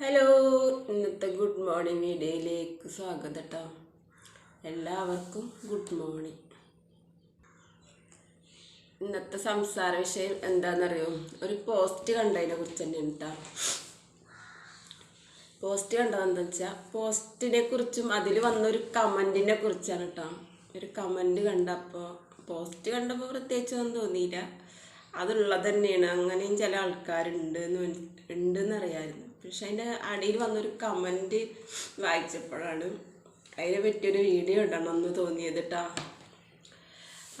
Hello ഇന്നത്തെ good morning വീഡിയോയിലേക്ക് സ്വാഗതം കേട്ടോ എല്ലാവർക്കും ഗുഡ് മോർണിംഗ്. ഇന്നത്തെ സംസാര വിഷയം എന്താണെന്നറിയോ ഒരു പോസ്റ്റ് കണ്ടതിനെ കുറിച്ച് തന്നെ കേട്ടോ പോസ്റ്റ് കണ്ടതെന്താ വെച്ചാൽ പോസ്റ്റിനെ കുറിച്ചും അതിൽ വന്നൊരു കമന്റിനെ കുറിച്ചാണ് കേട്ടോ ഒരു കമന്റ് കണ്ടപ്പോൾ പോസ്റ്റ് കണ്ടപ്പോൾ പ്രത്യേകിച്ചൊന്നും തോന്നിയില്ല. അതുള്ളത് തന്നെയാണ്. അങ്ങനെയും ചില ആൾക്കാരുണ്ട് എന്ന് മന- ഉണ്ടെന്ന് അറിയാമായിരുന്നു പക്ഷെ അതിന്റെ അടിയിൽ വന്നൊരു കമന്റ് വായിച്ചപ്പോഴാണ് അതിനെ പറ്റിയൊരു വീഡിയോ ഇടണം എന്ന് തോന്നിയത് കേട്ടോ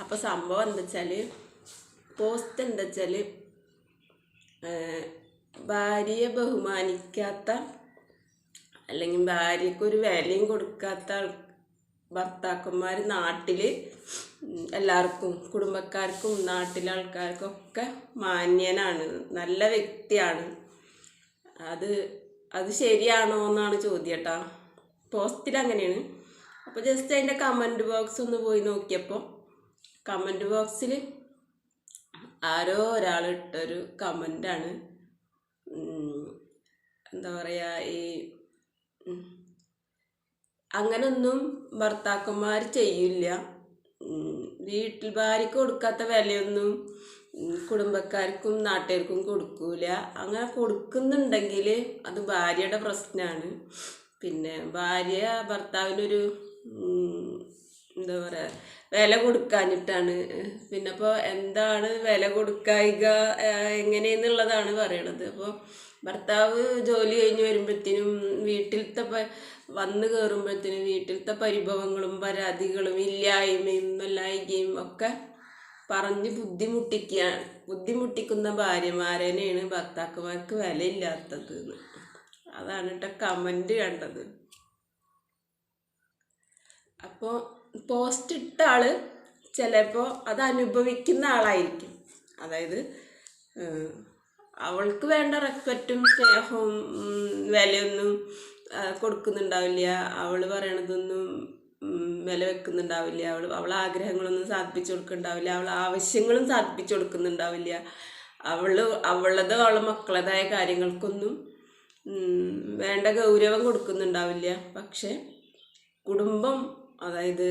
അപ്പോൾ സംഭവം എന്താ വെച്ചാൽ പോസ്റ്റ് എന്താ വെച്ചാൽ ഭാര്യയെ ബഹുമാനിക്കാത്ത അല്ലെങ്കിൽ ഭാര്യയ്ക്ക് ഒരു വിലയും കൊടുക്കാത്ത ഭർത്താക്കന്മാർ നാട്ടിൽ എല്ലാവർക്കും കുടുംബക്കാർക്കും നാട്ടിലെ ആൾക്കാർക്കും ഒക്കെ മാന്യനാണ് നല്ല വ്യക്തിയാണ്. അത് അത് ശരിയാണോ എന്നാണ് ചോദ്യം കേട്ടോ പോസ്റ്റിൽ അങ്ങനെയാണ്. അപ്പോൾ ജസ്റ്റ് അതിന്റെ കമന്റ് ബോക്സ് ഒന്ന് പോയി നോക്കിയപ്പോൾ കമന്റ് ബോക്സിൽ ആരോ ഒരാൾ ഇട്ടൊരു കമന്റാണ് എന്താ പറയുക ഈ അങ്ങനൊന്നും ഭർത്താക്കന്മാർ ചെയ്യില്ല. വീട്ടിൽ ഭാര്യയ്ക്ക് കൊടുക്കാത്ത വിലയൊന്നും കുടുംബക്കാർക്കും നാട്ടുകാർക്കും കൊടുക്കൂല. അങ്ങനെ കൊടുക്കുന്നുണ്ടെങ്കിൽ അത് ഭാര്യയുടെ പ്രശ്നമാണ് പിന്നെ ഭാര്യ ഭർത്താവിനൊരു എന്താ പറയുക വില കൊടുക്കാഞ്ഞിട്ടാണ്. പിന്നെ അപ്പോൾ എന്താണ് വില കൊടുക്കായിക എങ്ങനെയെന്നുള്ളതാണ് പറയണത്. അപ്പോൾ ഭർത്താവ് ജോലി കഴിഞ്ഞ് വരുമ്പോഴത്തേനും വീട്ടിലത്തെ വന്ന് കയറുമ്പോഴത്തേനും വീട്ടിലത്തെ പരിഭവങ്ങളും പരാതികളും ഇല്ലായ്മയും എല്ലായ്മയും ഒക്കെ പറഞ്ഞ് ബുദ്ധിമുട്ടിക്കുക ബുദ്ധിമുട്ടിക്കുന്ന ഭാര്യമാരനെയാണ് ഭർത്താക്കന്മാർക്ക് വിലയില്ലാത്തത്. അതാണ് കേട്ടോ കമന്റ് കണ്ടത്. അപ്പോൾ പോസ്റ്റ് ഇട്ട ആൾ ചിലപ്പോൾ അത് അനുഭവിക്കുന്ന ആളായിരിക്കും. അതായത് അവൾക്ക് വേണ്ട റെസ്പെക്റ്റും സ്നേഹവും വിലയൊന്നും കൊടുക്കുന്നുണ്ടാവില്ല. അവൾ പറയണതൊന്നും വില വെക്കുന്നുണ്ടാവില്ല. അവൾ അവളെ ആഗ്രഹങ്ങളൊന്നും സാധിപ്പിച്ചു കൊടുക്കുന്നുണ്ടാവില്ല. അവൾ ആവശ്യങ്ങളും സാധിപ്പിച്ചു കൊടുക്കുന്നുണ്ടാവില്ല. അവൾ അവളത് അവളെ മക്കളതായ കാര്യങ്ങൾക്കൊന്നും വേണ്ട ഗൗരവം കൊടുക്കുന്നുണ്ടാവില്ല. പക്ഷെ കുടുംബം അതായത്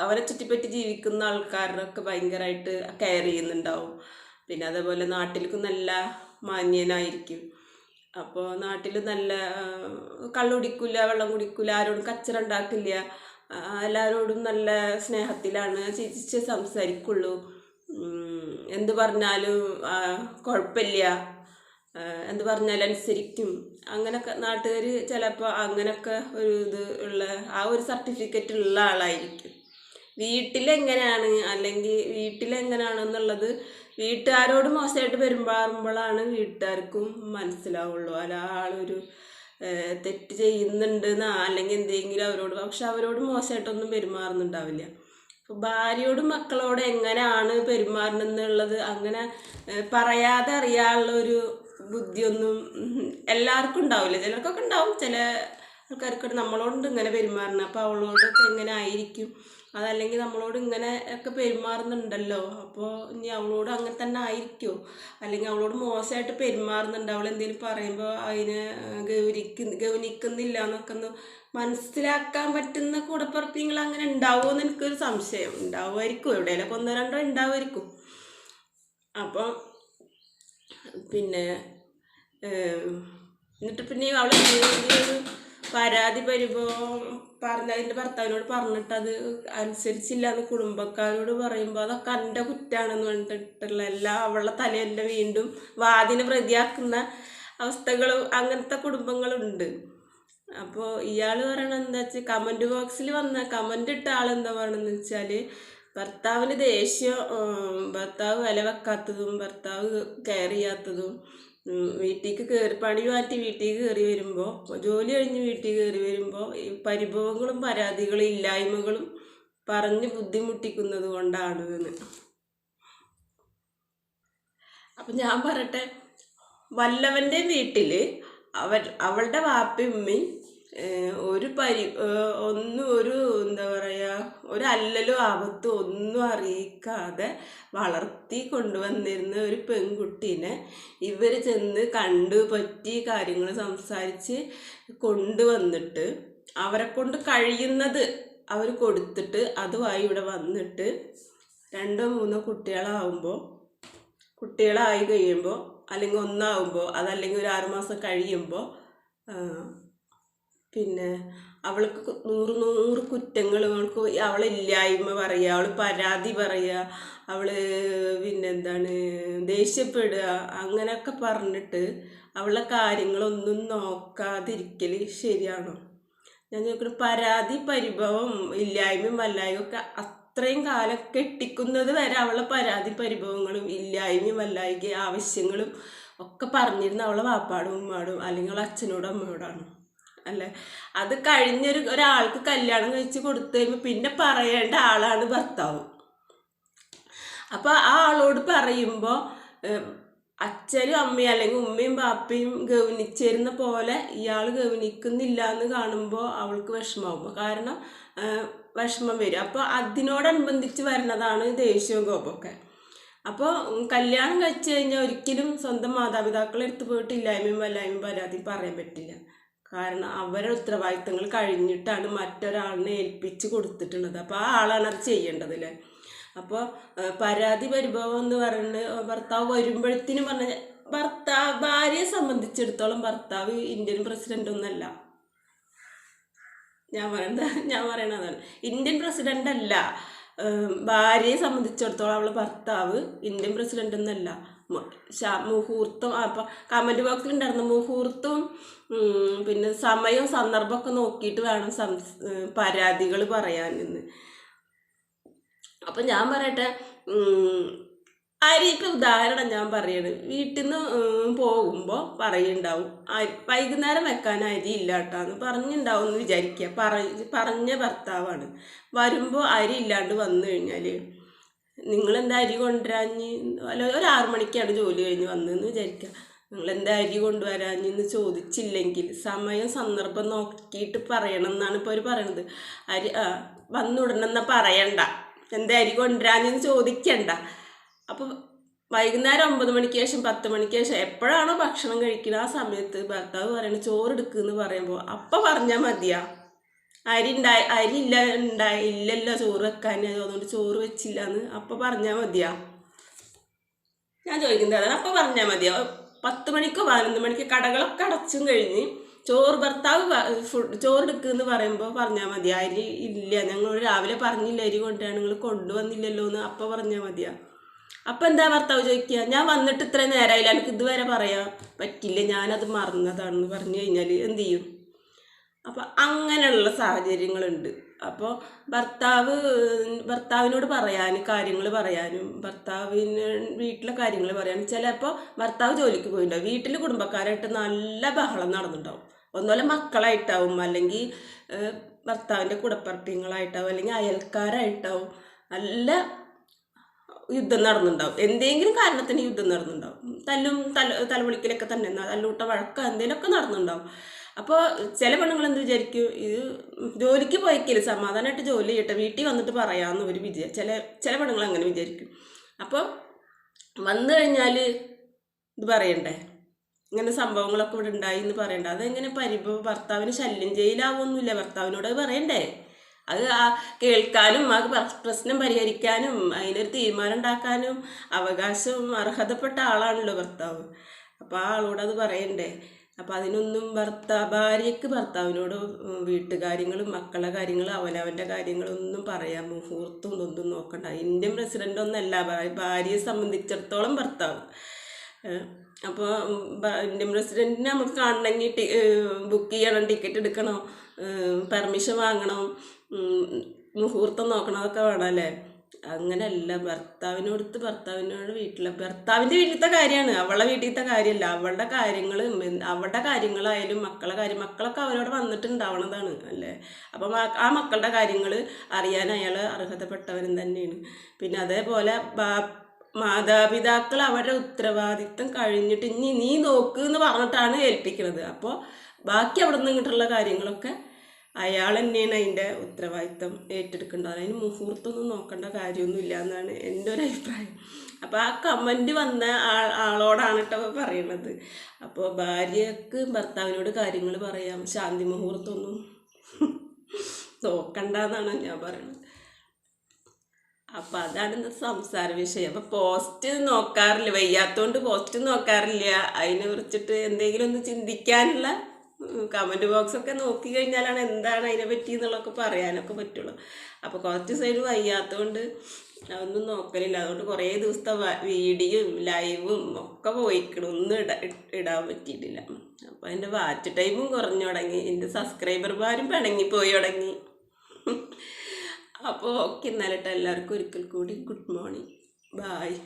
അവരെ ചുറ്റിപ്പറ്റി ജീവിക്കുന്ന ആൾക്കാരൊക്കെ ഭയങ്കരമായിട്ട് കെയർ ചെയ്യുന്നുണ്ടാവും. പിന്നെ അതേപോലെ നാട്ടിലേക്ക് നല്ല മാന്യനായിരിക്കും. അപ്പോൾ നാട്ടിൽ നല്ല കള്ളുടിക്കില്ല വെള്ളം കുടിക്കില്ല ആരോടും കച്ചറ ഉണ്ടാക്കില്ല എല്ലാവരോടും നല്ല സ്നേഹത്തിലാണ് ചിരിച്ച് സംസാരിക്കുള്ളൂ. എന്ത് പറഞ്ഞാലും കുഴപ്പമില്ല. എന്ത് പറഞ്ഞാലും അനുസരിക്കും. അങ്ങനൊക്കെ നാട്ടുകാർ ചിലപ്പോൾ അങ്ങനൊക്കെ ഒരു ഇത് ഉള്ള ആ ഒരു സർട്ടിഫിക്കറ്റ് ഉള്ള ആളായിരിക്കും. വീട്ടിലെങ്ങനെയാണ് അല്ലെങ്കിൽ വീട്ടിലെങ്ങനെയാണെന്നുള്ളത് വീട്ടുകാരോട് മോശമായിട്ട് പെരുമാറുമ്പോഴാണ് വീട്ടുകാർക്കും മനസ്സിലാവുള്ളൂ. അല്ല ആളൊരു തെറ്റ് ചെയ്യുന്നുണ്ട് അല്ലെങ്കിൽ എന്തെങ്കിലും അവരോട് പക്ഷെ അവരോട് മോശമായിട്ടൊന്നും പെരുമാറുന്നുണ്ടാവില്ല. ഭാര്യയോടും മക്കളോട് എങ്ങനെയാണ് പെരുമാറണമെന്നുള്ളത് അങ്ങനെ പറയാതെ അറിയാനുള്ള ഒരു ബുദ്ധിയൊന്നും എല്ലാവർക്കും ഉണ്ടാവില്ല. ചിലർക്കൊക്കെ ഉണ്ടാവും ചില ആൾക്കാർക്ക് നമ്മളോട് ഇങ്ങനെ പെരുമാറണം അപ്പോൾ അവളോടൊക്കെ എങ്ങനെ ആയിരിക്കും? അതല്ലെങ്കിൽ നമ്മളോട് ഇങ്ങനെ ഒക്കെ പെരുമാറുന്നുണ്ടല്ലോ. അപ്പോൾ ഇനി അവളോട് അങ്ങനെ തന്നെ ആയിരിക്കുമോ അല്ലെങ്കിൽ അവളോട് മോശമായിട്ട് പെരുമാറുന്നുണ്ട്. അവൾ എന്തെങ്കിലും പറയുമ്പോൾ അതിനെ ഗൗരിക്കുന്ന ഗൗനിക്കുന്നില്ല എന്നൊക്കെ ഒന്ന് മനസ്സിലാക്കാൻ പറ്റുന്ന കൂടപ്പുറപ്പിങ്ങൾ അങ്ങനെ ഉണ്ടാവുമോ എന്ന് എനിക്കൊരു സംശയം. ഉണ്ടാവുമായിരിക്കും. എവിടെയെങ്കിലും ഒന്നോ രണ്ടോ ഉണ്ടാവുമായിരിക്കും. അപ്പം പിന്നെ എന്നിട്ട് പിന്നെ ഒരു പരാതി പരിഭവം പറഞ്ഞ അതിന്റെ ഭർത്താവിനോട് പറഞ്ഞിട്ട് അത് അനുസരിച്ചില്ല എന്ന് കുടുംബക്കാരോട് പറയുമ്പോൾ അതൊക്കെ എന്റെ കുറ്റാണെന്ന് പറഞ്ഞിട്ടുള്ള എല്ലാ അവളുടെ തലയല്ല വീണ്ടും വാദിനെ പ്രതിയാക്കുന്ന അവസ്ഥകളും അങ്ങനത്തെ കുടുംബങ്ങളുണ്ട്. അപ്പോൾ ഇയാൾ പറയണത് എന്താ വെച്ചാൽ കമന്റ് ബോക്സിൽ വന്ന കമന്റ് ഇട്ട ആളെന്താ പറയണമെന്ന് വെച്ചാൽ ഭർത്താവിന് ദേഷ്യം ഭർത്താവ് വില വെക്കാത്തതും ഭർത്താവ് കെയർ ചെയ്യാത്തതും വീട്ടിലേക്ക് കയറി പണി മാറ്റി വീട്ടിലേക്ക് കയറി വരുമ്പോൾ ജോലി കഴിഞ്ഞ് വീട്ടിൽ കയറി വരുമ്പോൾ ഈ പരിഭവങ്ങളും പരാതികളും ഇല്ലായ്മകളും പറഞ്ഞ് ബുദ്ധിമുട്ടിക്കുന്നത് കൊണ്ടാണ് എന്ന് അപ്പം ഞാൻ പറയട്ടെ വല്ലവന്റെ വീട്ടിൽ അവർ അവളുടെ വാപ്പയും ഉമ്മയും ഒരു പരി ഒന്നും ഒരു എന്താ പറയുക ഒരു അല്ലലോ ആപത്തോ ഒന്നും അറിയിക്കാതെ വളർത്തി കൊണ്ടുവന്നിരുന്ന ഒരു പെൺകുട്ടീനെ ഇവർ ചെന്ന് കണ്ടു പറ്റി കാര്യങ്ങൾ സംസാരിച്ച് കൊണ്ടുവന്നിട്ട് അവരെ കൊണ്ട് കഴിയുന്നത് അവർ കൊടുത്തിട്ട് അതുമായി ഇവിടെ വന്നിട്ട് രണ്ടോ മൂന്നോ കുട്ടികളാവുമ്പോൾ കുട്ടികളായി കഴിയുമ്പോൾ അല്ലെങ്കിൽ ഒന്നാവുമ്പോൾ അതല്ലെങ്കിൽ ഒരു ആറുമാസം കഴിയുമ്പോൾ പിന്നെ അവൾക്ക് നൂറ് നൂറ് കുറ്റങ്ങൾ അവൾക്ക് അവളില്ലായ്മ പറയുക അവൾ പരാതി പറയുക അവൾ പിന്നെന്താണ് ദേഷ്യപ്പെടുക അങ്ങനെയൊക്കെ പറഞ്ഞിട്ട് അവളുടെ കാര്യങ്ങളൊന്നും നോക്കാതിരിക്കൽ ശരിയാണോ? ഞാൻ ചോദിക്കണ പരാതി പരിഭവം ഇല്ലായ്മയും വല്ലായ്മയും ഒക്കെ അത്രയും കാലം കെട്ടിക്കുന്നത് വരെ അവളെ പരാതി പരിഭവങ്ങളും ഇല്ലായ്മയും അല്ലായ്മ ആവശ്യങ്ങളും ഒക്കെ പറഞ്ഞിരുന്ന അവളെ വാപ്പാടും ഉമ്മാടും അല്ലെങ്കിൽ അവളെ അച്ഛനോടും അമ്മയോടാണ്? അല്ലേ? അത് കഴിഞ്ഞൊരു ഒരാൾക്ക് കല്യാണം കഴിച്ച് കൊടുത്തു കഴിയുമ്പോൾ പിന്നെ പറയേണ്ട ആളാണ് ഭർത്താവ്. അപ്പോൾ ആ ആളോട് പറയുമ്പോൾ അച്ഛനും അമ്മയും അല്ലെങ്കിൽ ഉമ്മയും പാപ്പയും ഗവനിച്ചിരുന്ന പോലെ ഇയാൾ ഗവനിക്കുന്നില്ല എന്ന് കാണുമ്പോൾ അവൾക്ക് വിഷമാവും. കാരണം വിഷമം വരും. അപ്പോൾ അതിനോടനുബന്ധിച്ച് വരുന്നതാണ് ദേഷ്യവും കോപമൊക്കെ. അപ്പോൾ കല്യാണം കഴിച്ചു കഴിഞ്ഞാൽ ഒരിക്കലും സ്വന്തം മാതാപിതാക്കളെ അടുത്ത് പോയിട്ട് ഇല്ലായ്മയും വല്ലായ്മയും പരാതി പറയാൻ പറ്റില്ല. കാരണം അവരുടെ ഉത്തരവാദിത്തങ്ങൾ കഴിഞ്ഞിട്ടാണ് മറ്റൊരാളിനെ ഏൽപ്പിച്ച് കൊടുത്തിട്ടുള്ളത്. അപ്പോൾ ആ ആളാണ് അത് ചെയ്യേണ്ടത് അല്ലേ അപ്പോൾ പരാതി പരിഭവം എന്ന് പറയുന്നത് ഭർത്താവ് വരുമ്പോഴത്തേനും പറഞ്ഞ ഭർത്താവ് ഭാര്യയെ സംബന്ധിച്ചിടത്തോളം ഭർത്താവ് ഇന്ത്യൻ പ്രസിഡന്റ് ഒന്നല്ല. ഞാൻ പറയുന്നത് ഞാൻ പറയണതാണ് ഇന്ത്യൻ പ്രസിഡന്റ് അല്ല. ഭാര്യയെ സംബന്ധിച്ചിടത്തോളം അവൾ ഭർത്താവ് ഇന്ത്യൻ പ്രസിഡന്റ് ഒന്നല്ല. മുഹൂർത്തം അപ്പം കമന്റ് ബോക്സിൽ ഉണ്ടായിരുന്നു മുഹൂർത്തവും പിന്നെ സമയവും സന്ദർഭമൊക്കെ നോക്കിയിട്ട് വേണം സംസ് പരാതികൾ പറയാനെന്ന്. അപ്പം ഞാൻ പറയട്ടെ അരിക്ക് ഉദാഹരണം ഞാൻ പറയണ്. വീട്ടിൽ നിന്ന് പോകുമ്പോൾ പറയുണ്ടാവും. വൈകുന്നേരം വെക്കാൻ അരി ഇല്ല കേട്ടാന്ന് പറഞ്ഞിണ്ടാവും എന്ന് വിചാരിക്കുക പറ പറഞ്ഞ ഭർത്താവാണ്. വരുമ്പോൾ അരി ഇല്ലാണ്ട് വന്നു കഴിഞ്ഞാൽ നിങ്ങളെന്താ അരി കൊണ്ടുവരാഞ്ഞ്? അല്ല ഒരു മണിക്കാണ് ജോലി കഴിഞ്ഞ് വന്നതെന്ന് വിചാരിക്കുക നിങ്ങളെന്താ അരി കൊണ്ടുവരാഞ്ഞെന്ന് ചോദിച്ചില്ലെങ്കിൽ സമയം സന്ദർഭം നോക്കിയിട്ട് പറയണം എന്നാണ് ഇപ്പോൾ അവർ പറയണത്. അരി വന്നുടനെന്നാ പറയണ്ട. എന്താ അരി കൊണ്ടുവരാഞ്ഞെന്ന് ചോദിക്കണ്ട. അപ്പോൾ വൈകുന്നേരം ഒമ്പത് മണിക്ക് ശേഷം പത്ത് മണിക്ക് ശേഷം എപ്പോഴാണോ ഭക്ഷണം കഴിക്കുന്നത് ആ സമയത്ത് ഭർത്താവ് പറയണത് ചോറ് എടുക്കുന്ന് പറയുമ്പോൾ അപ്പം പറഞ്ഞാൽ മതിയാ. അരി ഉണ്ടായി അരി ഇല്ല ഉണ്ടായി ഇല്ലല്ലോ ചോറ് വെക്കാൻ. അതുകൊണ്ട് ചോറ് വെച്ചില്ല എന്ന് അപ്പം പറഞ്ഞാൽ മതിയാ? ഞാൻ ചോദിക്കുന്നത് അതാണ്. അപ്പം പറഞ്ഞാൽ മതിയോ? പത്ത് മണിക്കോ പതിനൊന്ന് മണിക്കോ കടകളൊക്കെ അടച്ചും കഴിഞ്ഞ് ചോറ് ഭർത്താവ് ചോറ് എടുക്കുമെന്ന് പറയുമ്പോൾ പറഞ്ഞാൽ മതി അരി ഇല്ല. ഞങ്ങൾ രാവിലെ പറഞ്ഞില്ല അരി കൊണ്ടുവരാൻ നിങ്ങൾ കൊണ്ടുവന്നില്ലല്ലോ എന്ന് അപ്പം പറഞ്ഞാൽ മതിയാ? അപ്പം എന്താ ഭർത്താവ് ചോദിക്കുക? ഞാൻ വന്നിട്ട് ഇത്രയും നേരമായില്ല എനിക്ക് ഇതുവരെ പറയാൻ പറ്റില്ല. ഞാനത് മറന്നതാണെന്ന് പറഞ്ഞു കഴിഞ്ഞാൽ എന്ത് ചെയ്യും? അപ്പം അങ്ങനെയുള്ള സാഹചര്യങ്ങളുണ്ട്. അപ്പോൾ ഭർത്താവ് ഭർത്താവിനോട് പറയാൻ കാര്യങ്ങൾ പറയാനും ഭർത്താവിന് വീട്ടിലെ കാര്യങ്ങൾ പറയാനും ചിലപ്പോൾ ഭർത്താവ് ജോലിക്ക് പോയിട്ടുണ്ടാവും വീട്ടിൽ കുടുംബക്കാരായിട്ട് നല്ല ബഹളം നടന്നിട്ടുണ്ടാവും ഒന്നുമല്ല മക്കളായിട്ടാവും അല്ലെങ്കിൽ ഭർത്താവിന്റെ കുടപ്പറപ്പിങ്ങളായിട്ടാവും അല്ലെങ്കിൽ അയൽക്കാരായിട്ടാവും നല്ല യുദ്ധം നടന്നുണ്ടാവും. എന്തെങ്കിലും കാരണത്തിന് യുദ്ധം നടന്നുണ്ടാവും. തല്ലും തല തലവിളിക്കലൊക്കെ തന്നെ തല്ലൂട്ട വഴക്കം എന്തെങ്കിലുമൊക്കെ നടന്നുണ്ടാവും. അപ്പോൾ ചില പെണ്ണുങ്ങൾ എന്ത് വിചാരിക്കും? ഇത് ജോലിക്ക് പോയിക്കില്ല സമാധാനമായിട്ട് ജോലി ചെയ്യട്ടെ വീട്ടിൽ വന്നിട്ട് പറയാമെന്ന് ഒരു വിചാരിക്കും ചില ചില പെണ്ണുങ്ങൾ അങ്ങനെ വിചാരിക്കും. അപ്പോൾ വന്നു കഴിഞ്ഞാൽ ഇത് പറയണ്ടേ? ഇങ്ങനെ സംഭവങ്ങളൊക്കെ ഇവിടെ ഉണ്ടായി എന്ന് പറയണ്ട? അതെങ്ങനെ പരിഭവ ഭർത്താവിന് ശല്യം ചെയ്യലാവൊന്നുമില്ല. ഭർത്താവിനോട് പറയണ്ടേ? അത് ആ കേൾക്കാനും ആ പ്രശ്നം പരിഹരിക്കാനും അതിനൊരു തീരുമാനം ഉണ്ടാക്കാനും അവകാശം അർഹതപ്പെട്ട ആളാണല്ലോ ഭർത്താവ്. അപ്പോൾ ആ ആളോട് അത് പറയണ്ടേ? അപ്പം അതിനൊന്നും ഭർത്താ ഭാര്യയ്ക്ക് ഭർത്താവിനോട് വീട്ടുകാര്യങ്ങളും മക്കളുടെ കാര്യങ്ങളും അവനവന്റെ കാര്യങ്ങളൊന്നും പറയാൻ മുഹൂർത്തും ഒന്നും നോക്കണ്ട. ഇന്ത്യൻ പ്രസിഡന്റ് ഒന്നല്ല ഭാര്യയെ സംബന്ധിച്ചിടത്തോളം ഭർത്താവ്. അപ്പോൾ ഇന്ത്യൻ പ്രസിഡന്റിനെ നമുക്ക് കാണണമെങ്കിൽ ബുക്ക് ചെയ്യണം ടിക്കറ്റ് എടുക്കണം പെർമിഷൻ വാങ്ങണം മുഹൂർത്തം നോക്കണം അതൊക്കെ വേണം അല്ലേ? അങ്ങനെയല്ല ഭർത്താവിനോടുത്ത് ഭർത്താവിനോട് വീട്ടിലെ ഭർത്താവിന്റെ വീട്ടിലത്തെ കാര്യമാണ്. അവളുടെ വീട്ടിലത്തെ കാര്യമല്ല. അവളുടെ കാര്യങ്ങൾ അവളുടെ കാര്യങ്ങളായാലും മക്കളെ കാര്യം മക്കളൊക്കെ അവരോട് വന്നിട്ടുണ്ടാവണതാണ് അല്ലേ? അപ്പം ആ മക്കളുടെ കാര്യങ്ങൾ അറിയാൻ അയാൾ അർഹതപ്പെട്ടവൻ തന്നെയാണ്. പിന്നെ അതേപോലെ ബാ മാതാപിതാക്കൾ അവരുടെ ഉത്തരവാദിത്തം കഴിഞ്ഞിട്ട് ഇനി നീ നോക്ക് എന്ന് പറഞ്ഞിട്ടാണ് ഏൽപ്പിക്കുന്നത് അപ്പോൾ ബാക്കി അവിടെ നിന്ന് ഇങ്ങോട്ടുള്ള കാര്യങ്ങളൊക്കെ അയാൾ തന്നെയാണ് അതിന്റെ ഉത്തരവാദിത്തം ഏറ്റെടുക്കേണ്ടത്. അതിന് മുഹൂർത്തമൊന്നും നോക്കേണ്ട കാര്യമൊന്നുമില്ല എന്നാണ് എന്റെ ഒരു അഭിപ്രായം. അപ്പോൾ ആ കമന്റ് വന്ന ആൾ ആളോടാണ് കേട്ടോ പറയണത്. അപ്പോൾ ഭാര്യക്ക് ഭർത്താവിനോട് കാര്യങ്ങൾ പറയാം. ശാന്തി മുഹൂർത്തമൊന്നും നോക്കണ്ടെന്നാണ് ഞാൻ പറയുന്നത് അപ്പം അതാണ് ഇന്ന് സംസാര വിഷയം. അപ്പം പോസ്റ്റ് നോക്കാറില്ല. വയ്യാത്തോണ്ട് പോസ്റ്റ് നോക്കാറില്ല. അതിനെ കുറിച്ചിട്ട് എന്തെങ്കിലും ഒന്ന് ചിന്തിക്കാനുള്ള കമന്റ് ബോക്സൊക്കെ നോക്കി കഴിഞ്ഞാലാണ് എന്താണ് അതിനെ പറ്റി എന്നുള്ളതൊക്കെ പറയാനൊക്കെ പറ്റുള്ളൂ. അപ്പോൾ കുറച്ച് സൈഡ് വയ്യാത്തതുകൊണ്ട് അതൊന്നും നോക്കലില്ല. അതുകൊണ്ട് കുറേ ദിവസത്തെ വീഡിയോയും ലൈവും ഒക്കെ പോയിക്കണം. ഒന്നും ഇട ഇടാൻ പറ്റിയിട്ടില്ല. അപ്പോൾ എന്റെ വാച്ച് ടൈമും കുറഞ്ഞു തുടങ്ങി. എന്റെ സബ്സ്ക്രൈബർമാരും പിണങ്ങിപ്പോയി തുടങ്ങി. അപ്പോൾ ഓക്കെ എന്നാലിട്ട് എല്ലാവർക്കും ഒരിക്കൽ കൂടി ഗുഡ് മോർണിംഗ് ബായ്